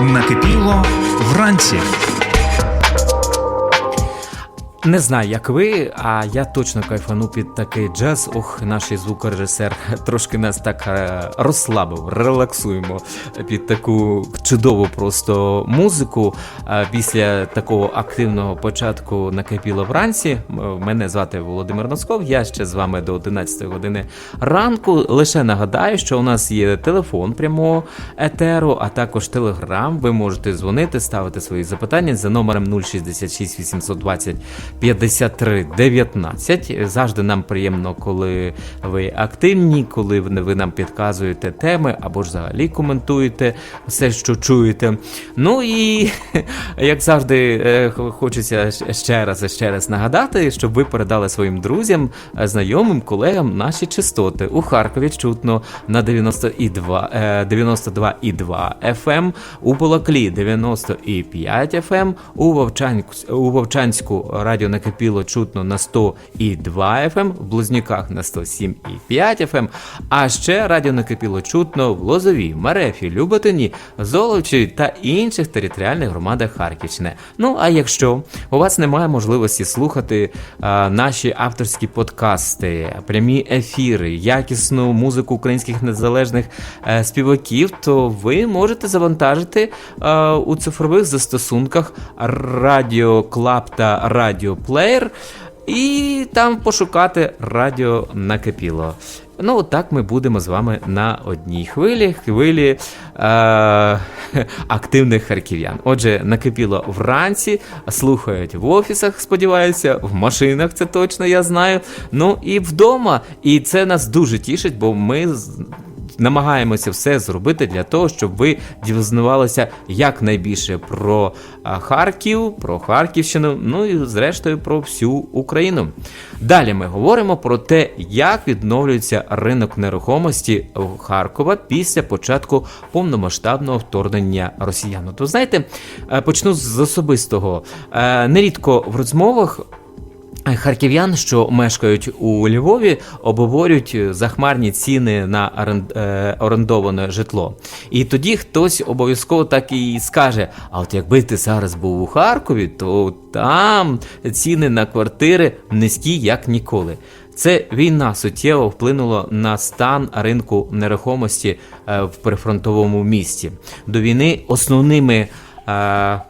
Накипіло вранці. Не знаю, як ви, а я точно кайфану під такий джаз. Ох, наш звукорежисер трошки нас так е, розслабив, релаксуємо під таку чудову просто музику. Після такого активного початку накипіло вранці. Мене звати Володимир Носков. Я ще з вами до 11 години ранку. Лише нагадаю, що у нас є телефон прямого етеру, а також телеграм. Ви можете дзвонити, ставити свої запитання за номером 066 820 53 19. Завжди нам приємно, коли ви активні, коли ви нам підказуєте теми або ж взагалі коментуєте все, що чуєте. Ну і як завжди, е, хочеться ще раз ще раз нагадати, щоб ви передали своїм друзям, е, знайомим, колегам наші частоти. У Харкові чутно на 92, е, 92,2 FM, у Балаклі 90,5 FM, у Вовчанську, у Вовчанську радіо накипіло чутно на 100,2 FM, в Близнюках на 107,5 FM, а ще радіо накипіло чутно в Лозовій, Марефі, Люботині, Золочі та інших територіальних громадах Харківщини. Ну а якщо у вас немає можливості слухати а, наші авторські подкасти, прямі ефіри, якісну музику українських незалежних е, співаків, то ви можете завантажити е, у цифрових застосунках Радіо Клаб та Радіо Плеєр. І там пошукати радіо накипіло. Ну, так ми будемо з вами на одній хвилі, хвилі е- активних харків'ян. Отже, накипіло вранці, слухають в офісах, сподіваюся, в машинах, це точно я знаю. Ну і вдома. І це нас дуже тішить, бо ми намагаємося все зробити для того, щоб ви дізнавалися якнайбільше про Харків, про Харківщину, ну і зрештою про всю Україну. Далі ми говоримо про те, як відновлюється ринок нерухомості Харкова після початку повномасштабного вторгнення росіян. То знаєте, е, почну з особистого. Е, Нерідко в розмовах Харків'ян, що мешкають у Львові, обговорюють захмарні ціни на е, орендоване житло. І тоді хтось обов'язково так і скаже: а от якби ти зараз був у Харкові, то там ціни на квартири низькі як ніколи. Це війна суттєво вплинула на стан ринку нерухомості е, в прифронтовому місті. До війни основними е,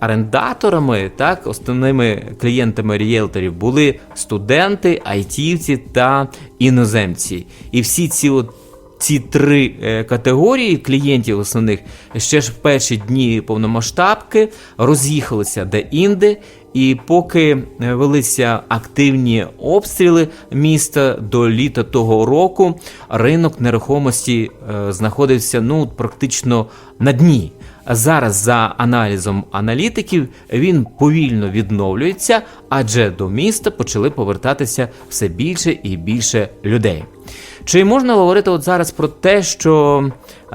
орендаторами, так, основними клієнтами ріелторів були студенти, айтівці та іноземці. І всі ці от ці три е, категорії клієнтів основних ще ж в перші дні повномасштабки роз'їхалися де-інде, і поки е, велися активні обстріли міста до літа того року, ринок нерухомості е, знаходився ну практично на дні. Зараз, за аналізом аналітиків, він повільно відновлюється, адже до міста почали повертатися все більше і більше людей. Чи можна говорити от зараз про те, що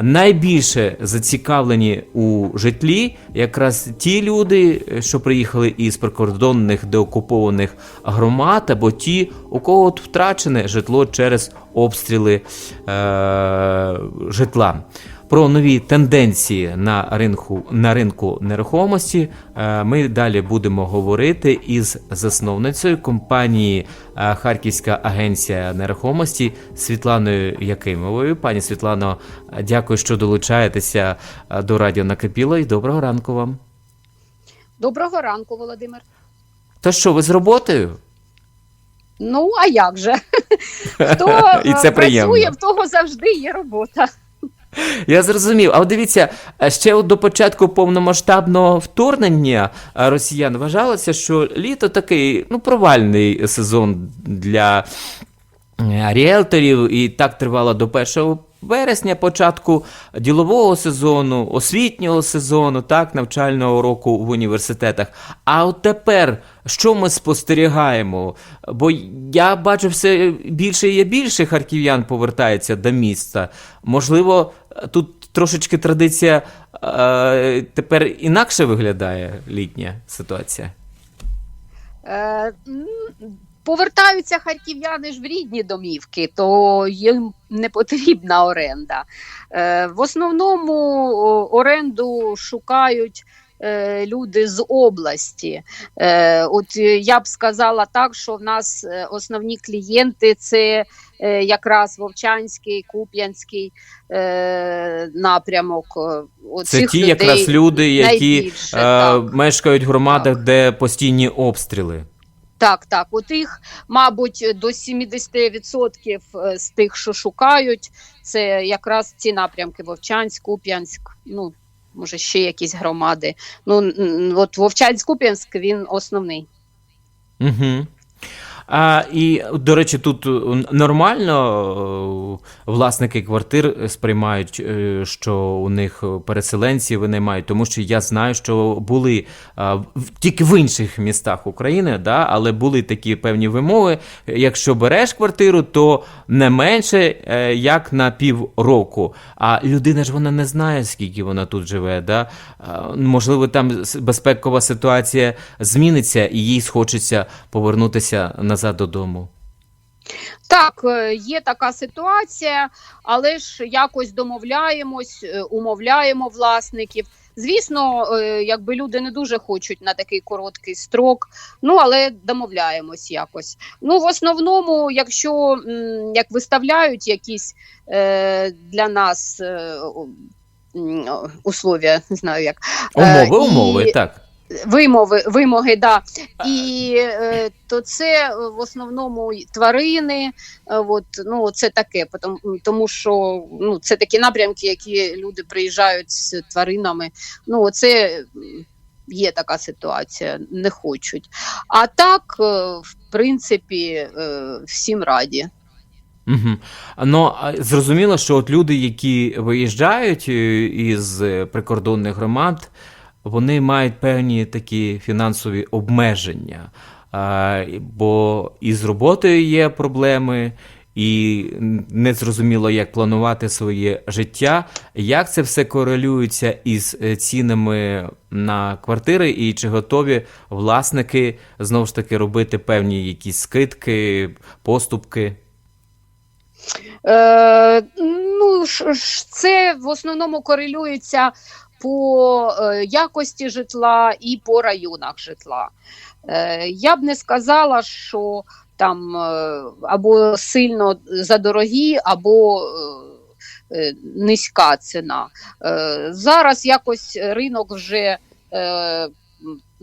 найбільше зацікавлені у житлі якраз ті люди, що приїхали із прикордонних деокупованих громад, або ті, у кого от втрачене житло через обстріли е- житла? Про нові тенденції на ринку на ринку нерухомості е, ми далі будемо говорити із засновницею компанії е, Харківська агенція нерухомості Світланою Якимовою. Пані Світлано, дякую, що долучаєтеся е, до радіо Накипіло і доброго ранку вам. Доброго ранку, Володимир. То що, ви з роботою? Ну, а як же? Хто І це приємно. працює, в того завжди є робота. Я зрозумів. А от дивіться, е, ще от до початку повномасштабного вторгнення е, росіян вважалося, що літо такий ну, провальний сезон для е, ріелторів, і так тривало до 1 вересня, початку ділового сезону, освітнього сезону, так, навчального року в університетах. А от тепер що ми спостерігаємо? Бо я бачу все більше і більше харків'ян повертається до міста. Можливо, тут трошечки традиція е, тепер інакше виглядає літня ситуація. Е, повертаються харків'яни ж в рідні домівки, то їм не потрібна оренда. Е, в основному оренду шукають. е, Люди з області, Е, от я б сказала так, що в нас основні клієнти це якраз Вовчанський, Куп'янський е, напрямок. Е, Це ті людей якраз люди, які найбільше, е, мешкають в громадах, де постійні обстріли. Так, так. От їх, мабуть, до 70% з тих, що шукають, це якраз ці напрямки Вовчанськ, Куп'янськ, ну, може, ще якісь громади. Ну, от Вовчанськ-Куп'янськ він основний. Угу. А, і, до речі, тут е, нормально е, власники квартир сприймають, е, що у них переселенці винаймають, тому що я знаю, що були тільки в інших містах України, да, але були такі певні вимоги. Якщо береш квартиру, то не менше як на півроку. А людина ж вона не знає, скільки вона тут живе. Да? Можливо, там безпекова ситуація зміниться, і їй схочеться повернутися назад додому. Так, е, є така ситуація, але ж якось домовляємось, е, умовляємо власників. Звісно, е, якби люди не дуже хочуть на такий короткий строк, ну але домовляємось якось. Ну, в основному, якщо як виставляють якісь е, для нас е, условия, не знаю як Умови, і- умови, так. Вимови, вимоги, да. І е, то це е, в основному тварини. Е, от, ну, це таке, тому, тому що ну, це такі напрямки, які люди приїжджають з тваринами. Ну, це є така ситуація, не хочуть. А так, е, в принципі, е, всім раді. Угу. Ну, зрозуміло, що от люди, які виїжджають е, із е, прикордонних громад, вони мають певні такі фінансові обмеження. Бо і з роботою є проблеми, і не зрозуміло, як планувати своє життя. Як це все корелюється із е, цінами на квартири, і чи готові власники знову ж таки робити певні якісь скидки, поступки? Е, ну, це в основному корелюється по е, якості житла і по районах житла. Е, я б не сказала, що там е, або сильно задорогі, або низька ціна. Зараз якось ринок вже.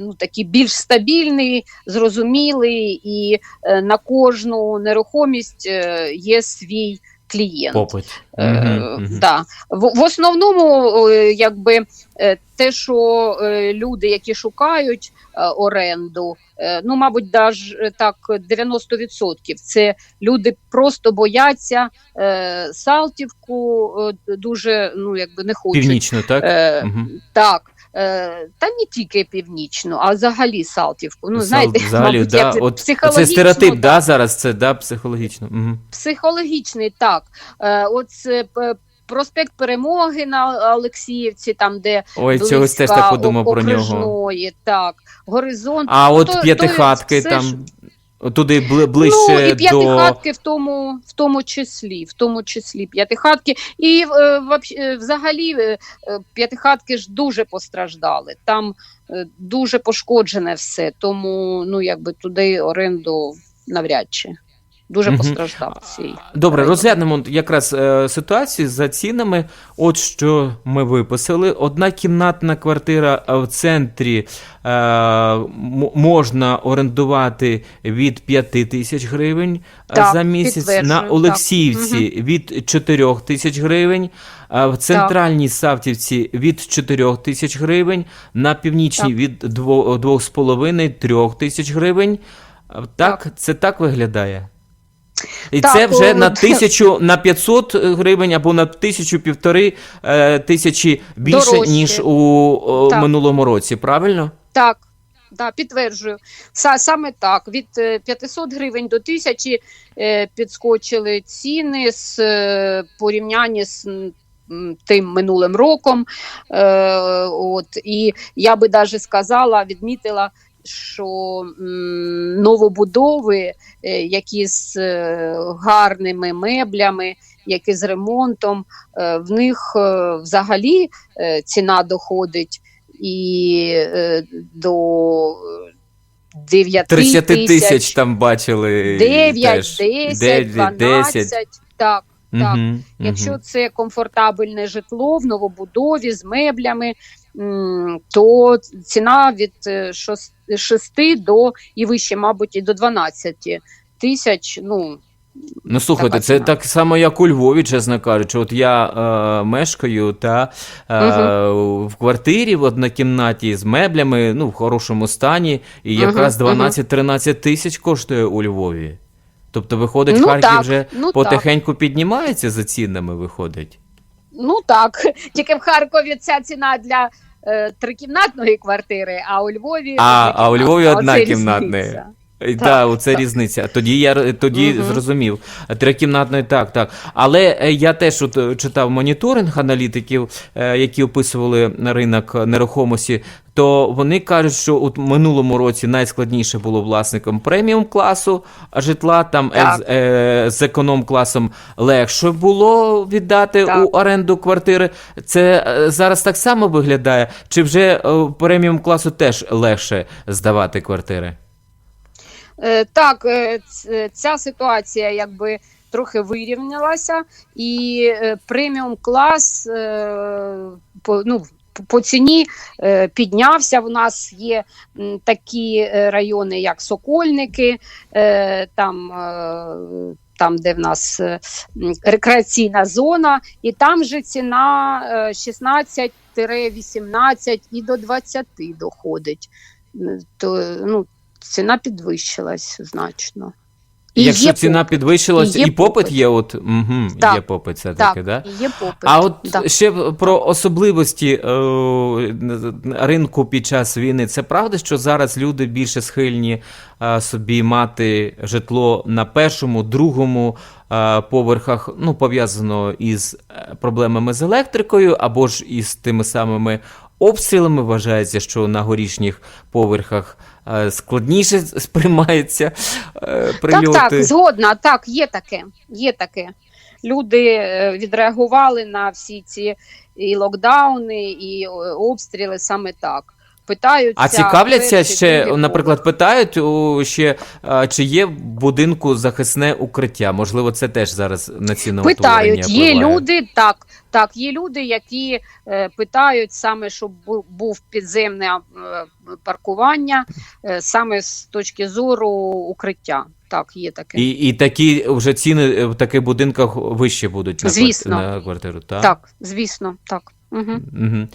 Ну, такий більш стабільний, зрозумілий, і на кожну нерухомість є свій клієнт. Попит. Е, мгм. да. в, в основному, е, якби е, те, що е, люди, які шукають оренду, ну, мабуть, даже так 90% це люди просто бояться Салтівку, дуже ну, якби не хочуть. Північно, так? Е, Мгм. Так. Е, та не тільки північну, а взагалі Салтівку. Ну, знаєте, взагалі, мабуть, да, як от психологічно, це стереотип, да. да, зараз це да, психологічно. Угу. Психологічний, так. Е, от це, проспект Перемоги на Олексіївці, там, де Ой, чогось теж так подумав про нього. Так. Горизонт. А от то- п'ятихатки то там ж- туди бли- ближче ну, і до. в тому, в тому числі, в тому числі п'ятихатки. І е, е, взагалі е, е, п'ятихатки ж дуже постраждали. Там е, дуже пошкоджене все, тому ну, якби туди оренду навряд чи. Дуже Мгм. постраждав цей. Добре, район. розглянемо якраз е, ситуацію за цінами. От що ми виписали. Одна кімнатна квартира е, в центрі е, можна орендувати від 5 тисяч гривень е, Так, за місяць. На так. Олексіївці від 4 тисяч гривень. В центральній Савтівці від 4 тисяч гривень, на північній Так. від 2,5-3 тисяч гривень. А, Так, це так виглядає. І Так, це вже о, на тисячу на 500 гривень або на тисячу півтори е, тисячі більше, Дорожче. ніж у Так. минулому році, правильно? Так, да, підтверджую. Са- Саме так. Від е, 500 гривень до 1000 е, підскочили ціни з е, порівняння з тим минулим роком. Е, от, і я би навіть сказала, відмітила що новобудови, е, які з е, гарними меблями, які з ремонтом, е, в них взагалі ціна доходить і до 9 30 тисяч там бачили. 9, теж. 10, 9, 12. 10. Так, так. Мгм, Якщо мгм. це комфортабельне житло в новобудові з меблями, то ціна від 6 до і вище, мабуть, і до 12 тисяч. Ну, Ну слухайте, це так само, як у Львові, чесно кажучи. От я е, мешкаю та е, в квартирі в однокімнаті з меблями, ну в хорошому стані, і якраз 12-13 тисяч коштує у Львові. Тобто, виходить, Ну, Харків так, вже ну, потихеньку піднімається за цінами, виходить. ну так, тільки в Харкові ця ціна для е, трикімнатної квартири, а у Львові А, а у Львові однокімнатний. різниця. Так, Так, да, оце так. різниця. Тоді я тоді Мгм. зрозумів. Трикімнатної так, так. Але е, я теж от е, читав моніторинг аналітиків, е, які описували ринок нерухомості. То вони кажуть, що у минулому році найскладніше було власникам преміум класу житла. Там екс- е, з економ класом легше було віддати Так. у оренду квартири. Це е, зараз так само виглядає? Чи вже е, преміум класу теж легше здавати квартири? Е, Так, е, ця ситуація якби трохи вирівнялася, і е, преміум клас е, по, ну, по ціні е, піднявся. У нас є такі е, райони, як Сокольники, е, там. е, Там, де в нас е, рекреаційна зона, і там же ціна е, 16-18 і до 20 доходить. То, ну, ціна підвищилась значно. І Якщо є ціна попит, підвищилась, і і, попит попит. є, от угу, Так, є попит все-таки, так, да? є попит. А от да. ще про особливості е, ринку під час війни. Це правда, що зараз люди більше схильні е, собі мати житло на першому, другому е, поверхах, ну пов'язано із е, проблемами з електрикою або ж із тими самими обстрілами. Вважається, що на горішніх поверхах складніше сприймається е, прильоти. Так, так, згодна, так, є таке. Є таке. Люди е, відреагували на всі ці і локдауни, і е, обстріли саме так. Питаються, А цікавляться ще, наприклад, питають у ще чи є в будинку захисне укриття? Можливо, це теж зараз на ціну Питають, є люди, так, так, є люди, які е, питають саме, щоб був підземне е, паркування, е, саме з точки зору укриття. Так, є таке. І, і такі вже ціни в таких будинках вище будуть на, Звісно. кварти- на квартиру, так? Так, звісно, так. Угу. Угу.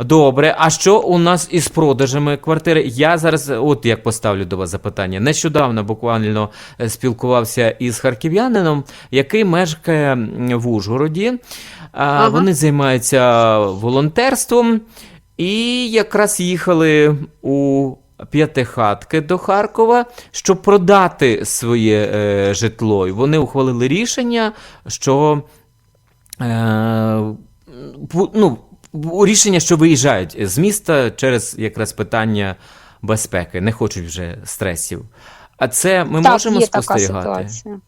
Добре, а що у нас із продажами квартири? Я зараз, от як поставлю до вас запитання. Нещодавно буквально спілкувався із харків'янином, який мешкає в Ужгороді. Ага. Вони займаються волонтерством і якраз їхали у п'ятихатки до Харкова, щоб продати своє е, житло. І вони ухвалили рішення, що. Е, ну, рішення, що виїжджають з міста через якраз питання безпеки, не хочуть вже стресів. А це ми так, можемо є така спостерігати. ситуація.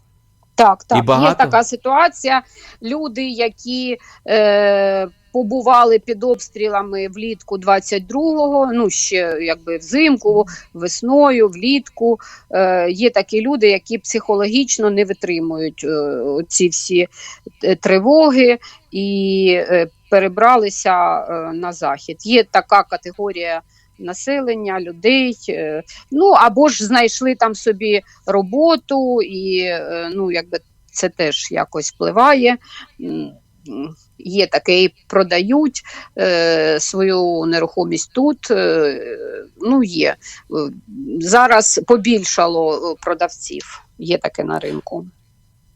Так, так, є багато? така ситуація. Люди, які е, побували під обстрілами влітку 22-го, ну ще якби взимку, весною, влітку. Е, є такі люди, які психологічно не витримують е, ці всі е, тривоги і е, перебралися е, на захід. Є така категорія населення, людей. Е, ну або ж знайшли там собі роботу, і е, ну, якби це теж якось впливає. Є таке, і продають е, свою нерухомість тут. Е, ну, є. Е, Зараз побільшало продавців. Є таке на ринку.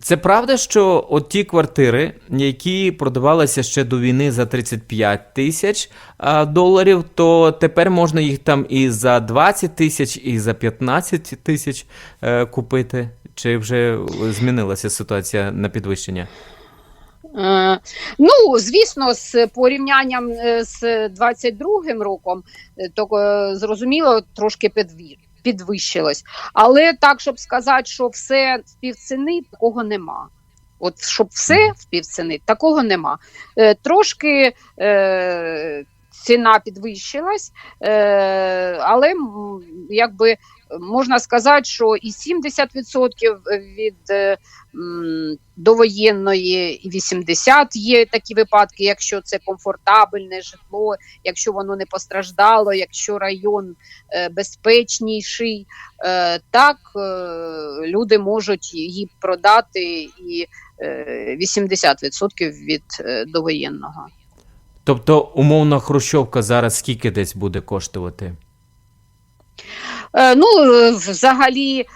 Це правда, що от ті квартири, які продавалися ще до війни за 35 тисяч доларів, то тепер можна їх там і за 20 тисяч, і за 15 тисяч е, купити. Чи вже змінилася ситуація на підвищення? Е, Ну, звісно, з порівнянням е, з 22-м роком, то зрозуміло, трошки підві- підвищилось. Але так, щоб сказати, що все в півціни, такого нема. От щоб все в півціни, такого нема. Е, Трошки е, ціна підвищилась, е, але якби можна сказати, що і 70% від е, довоєнної, і 80% є такі випадки, якщо це комфортабельне житло, якщо воно не постраждало, якщо район е, безпечніший, е, так люди можуть її продати і е, 80% від довоєнного. Тобто, умовна хрущовка зараз скільки десь буде коштувати? Е, Ну, е, взагалі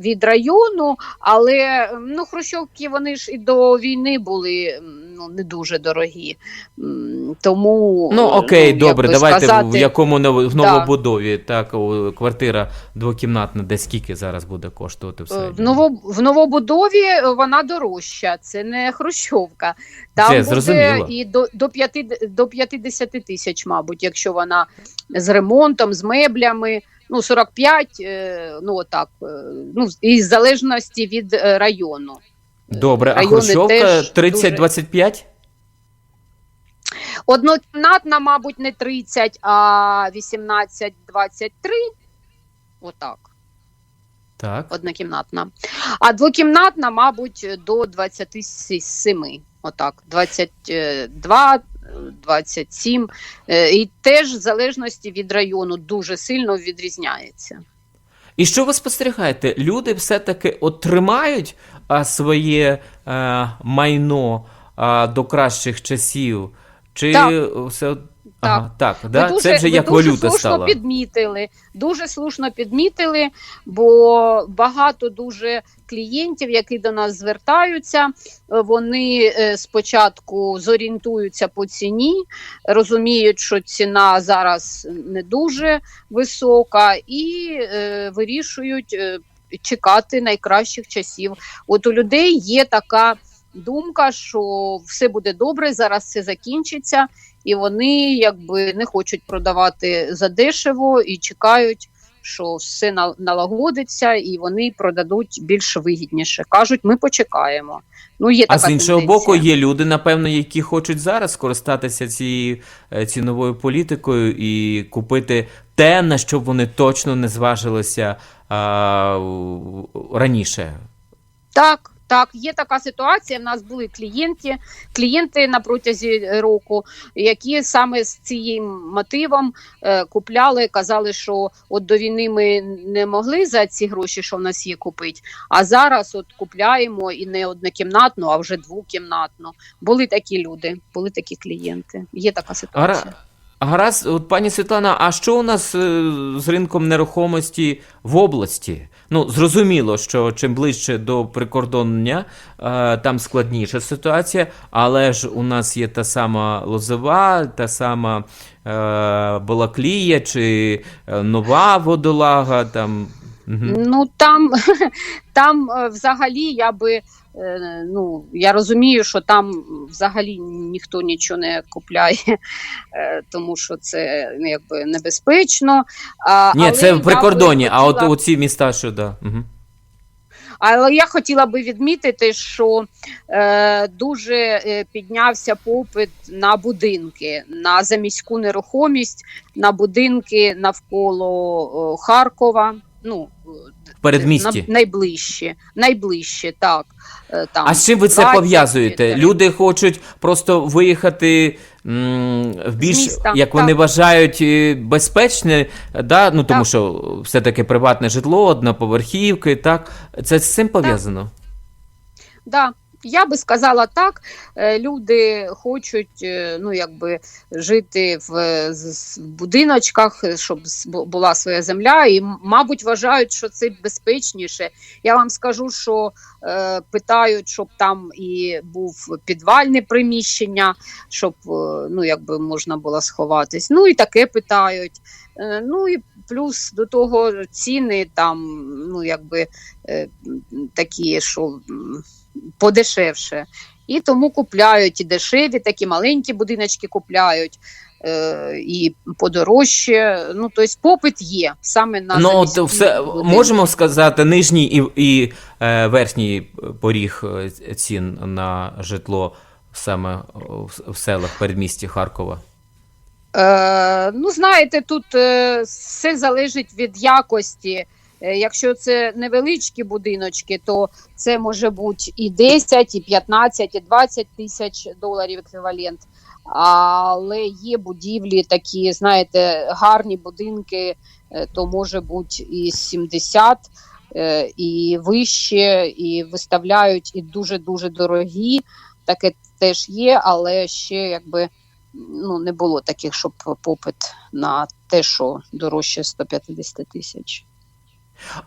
від району, але ну, хрущовки вони ж і до війни були ну, не дуже дорогі. Тому Ну окей, як добре, давайте сказати, в якому в Да. так, квартира двокімнатна, де скільки зараз буде коштувати е, все? в, ново, в новобудові вона дорожча, це не хрущовка. Там Це буде зрозуміло. і до, до, 5, до 50 тисяч, мабуть, якщо вона з ремонтом, з меблями. Ну, 45, е, ну отак, е, ну, і в залежності від е, району. Добре, а хрущовка 30-25? Однокімнатна, мабуть, не 30, а 18-23. Отак, Так. однокімнатна. А двокімнатна, мабуть, до 27. Отак, 22, 27. Е, І теж в залежності від району дуже сильно відрізняється. І що ви спостерігаєте? Люди все-таки отримають своє е, майно до кращих часів? Чи Так. все Ага, так, Ви да? дуже, це вже як дуже валюта слушно стала. підмітили. Дуже слушно підмітили, бо багато дуже клієнтів, які до нас звертаються, е, вони е, спочатку зорієнтуються по ціні, розуміють, що ціна зараз не дуже висока, і е, вирішують е, чекати найкращих часів. От у людей є така думка, що все буде добре, зараз все закінчиться і вони якби не хочуть продавати задешево і чекають, що все на- налагодиться, і вони продадуть більш вигідніше. кажуть, ми почекаємо. Ну є А така з іншого тенденція. боку, є люди, напевно, які хочуть зараз скористатися цією е, ціновою політикою і купити те, на що б вони точно не зважилися а, раніше. Так, так, є така ситуація. В нас були клієнти, клієнти на протязі року, які саме з цим мотивом е, купляли, казали, що от до війни ми не могли за ці гроші, що в нас є, купити. А зараз от купляємо і не однокімнатну, а вже двокімнатну. Були такі люди, були такі клієнти. Є така ситуація. Гара... Гаразд, от пані Світлана, а що у нас е, з ринком нерухомості в області? Ну, зрозуміло, що чим ближче до прикордоння, е, там складніша ситуація, але ж у нас є та сама Лозова, та сама е, Балаклія чи е, Нова Водолага. Там. Ну там, там взагалі я би. Е, Ну, я розумію, що там взагалі ніхто нічого не купляє, е, тому що це ну, якби небезпечно. А, Ні, але це в би прикордонні, а от хотіла- оці міста, що да. Угу. Але я хотіла би відмітити, що е, дуже е, піднявся попит на будинки, на заміську нерухомість, на будинки навколо Харкова. Ну, Передмісті. на- найближче, найближче, так. Е, Там, А з чим ви це 20, пов'язуєте? 30. Люди хочуть просто виїхати м, в більш, міста, як вони так. вважають, е, безпечне, да? ну, тому Так. що все-таки приватне житло, одноповерхівки, так? Це з цим пов'язано? Да. Я би сказала так, е, люди хочуть е, ну, якби, жити в, будиночках, щоб була своя земля, і, мабуть, вважають, що це безпечніше. Я вам скажу, що е, питають, щоб там і був підвальне приміщення, щоб е, ну, якби можна було сховатись. Ну і таке питають. Е, ну і плюс до того ціни там, ну якби е, такі, що подешевше. І тому купляють і дешеві, такі маленькі будиночки купляють. е, І подорожче, ну тобто попит є саме на Ну, от все будинки. можемо сказати, нижній і, і е, верхній поріг е, цін на житло саме в, в селах передмісті Харкова. Е, ну, знаєте, тут е, все залежить від якості. Е, Якщо це невеличкі будиночки, то це може бути і 10, і 15, і 20 тисяч доларів еквівалент. Але є будівлі такі, знаєте, гарні будинки, е, то може бути і 70, е, і вище, і виставляють і дуже-дуже дорогі. Таке теж є, але ще якби ну, не було таких, щоб попит на те, що дорожче 150 тисяч.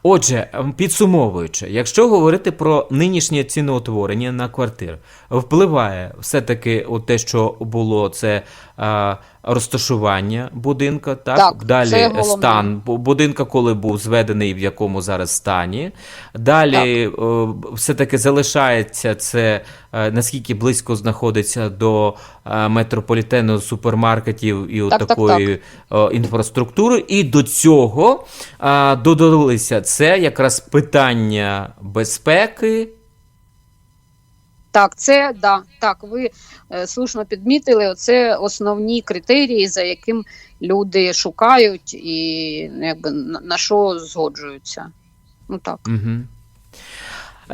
Отже, підсумовуючи, якщо говорити про нинішнє ціноутворення на квартир, впливає все-таки те, що було це розташування будинка, так, Так, далі це стан бу- будинка, коли був зведений, в якому зараз стані. Далі е, все-таки залишається це е, наскільки близько знаходиться до е, метрополітену супермаркетів і от Так, так, такої е, інфраструктури. І до цього е, додалися це якраз питання безпеки. Так, це да, так, ви е, слушно підмітили. Це основні критерії, за яким люди шукають і ну, якби на, на що згоджуються. Ну так. Угу.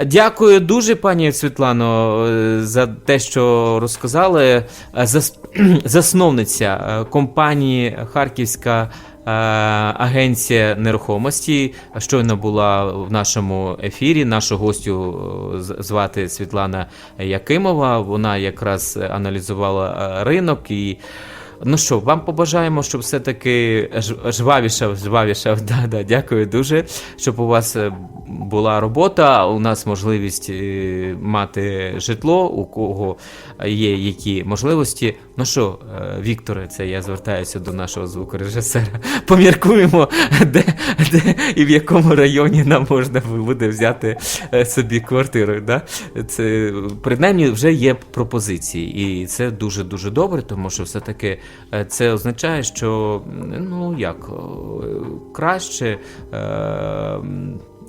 Дякую дуже, пані Світлано, е, за те, що розказали. Е, зас- Засновниця е, компанії Харківська агенція нерухомості щойно була в нашому ефірі. Нашу гостю е, звати Світлана Якимова. Вона якраз аналізувала е, ринок і. Ну що, вам побажаємо, щоб все-таки ж- жвавіша, жвавіша, да, да, дякую дуже, щоб у вас е, була робота, у нас можливість е, мати житло, у кого є які можливості. Ну що, е, Вікторе, це я звертаюся до нашого звукорежисера. Поміркуємо, де, де і в якому районі нам можна буде взяти собі квартиру. Да? Це принаймні вже є пропозиції, і це дуже дуже добре, тому що все-таки це означає, що ну як краще. е,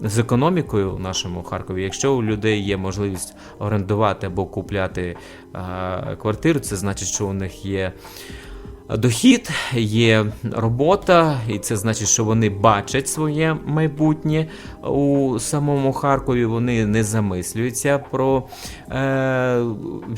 З економікою в нашому Харкові, якщо у людей є можливість орендувати або купляти е, квартиру, це значить, що у них є дохід, є робота, і це значить, що вони бачать своє майбутнє у самому Харкові. Вони не замислюються про е,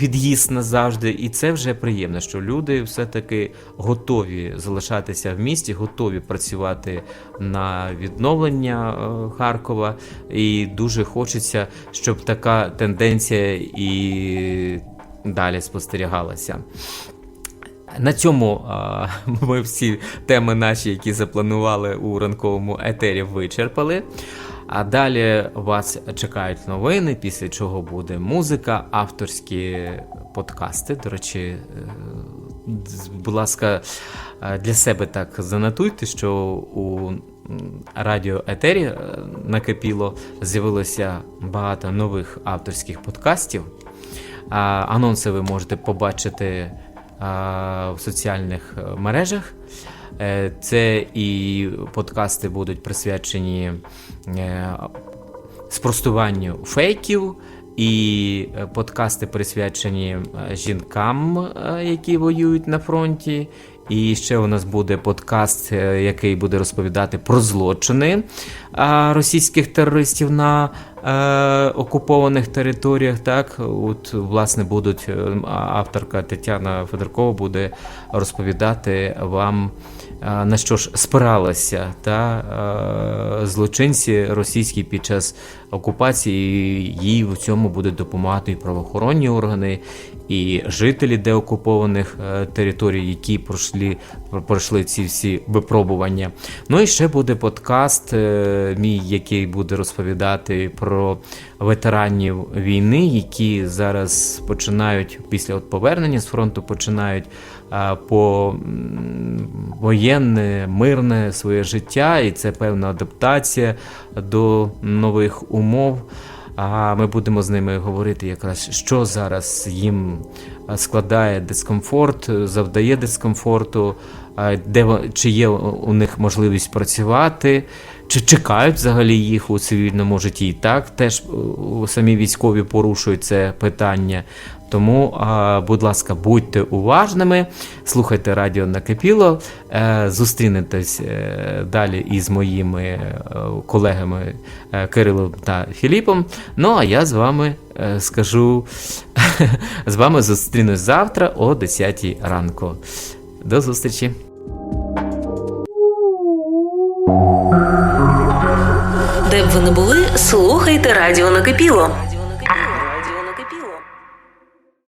від'їзд назавжди. І це вже приємно, що люди все-таки готові залишатися в місті, готові працювати на відновлення е, Харкова. І дуже хочеться, щоб така тенденція і далі спостерігалася. На цьому а, ми всі теми наші, які запланували у ранковому етері, вичерпали. А далі вас чекають новини, після чого буде музика, авторські подкасти. До речі, е, будь ласка, е, для себе так занотуйте, що у радіо етері е, накипіло, з'явилося багато нових авторських подкастів. Анонси ви можете побачити в соціальних е, мережах. Е, Це і подкасти будуть присвячені е, спростуванню фейків, і е, подкасти присвячені е, жінкам, е, які воюють на фронті. І ще у нас буде подкаст, е, який буде розповідати про злочини російських терористів на е, окупованих територіях. Так, от власне будуть е, авторка Тетяна Федоркова буде розповідати вам. На що ж спиралися та злочинці російські під час окупації, їй в цьому будуть допомагати і правоохоронні органи, і жителі деокупованих е, територій, які пройшли, пройшли ці всі випробування. Ну і ще буде подкаст, е, мій, який буде розповідати про ветеранів війни, які зараз починають після от повернення з фронту, починають а, по воєнне, мирне своє життя, і це певна адаптація до нових умов. А ми будемо з ними говорити якраз, що зараз їм е, складає дискомфорт, е, завдає дискомфорту, е, де чи є у них можливість працювати, чи чекають взагалі їх у цивільному житті. Так теж самі військові порушують це питання. Тому, будь ласка, будьте уважними, слухайте радіо накипіло, е, зустрінетесь е, далі із моїми е, колегами Кирилом та Філіпом. Ну а я з вами скажу з вами зустрінусь завтра о 10 ранку. До зустрічі! Де б ви не були, слухайте радіо накипіло.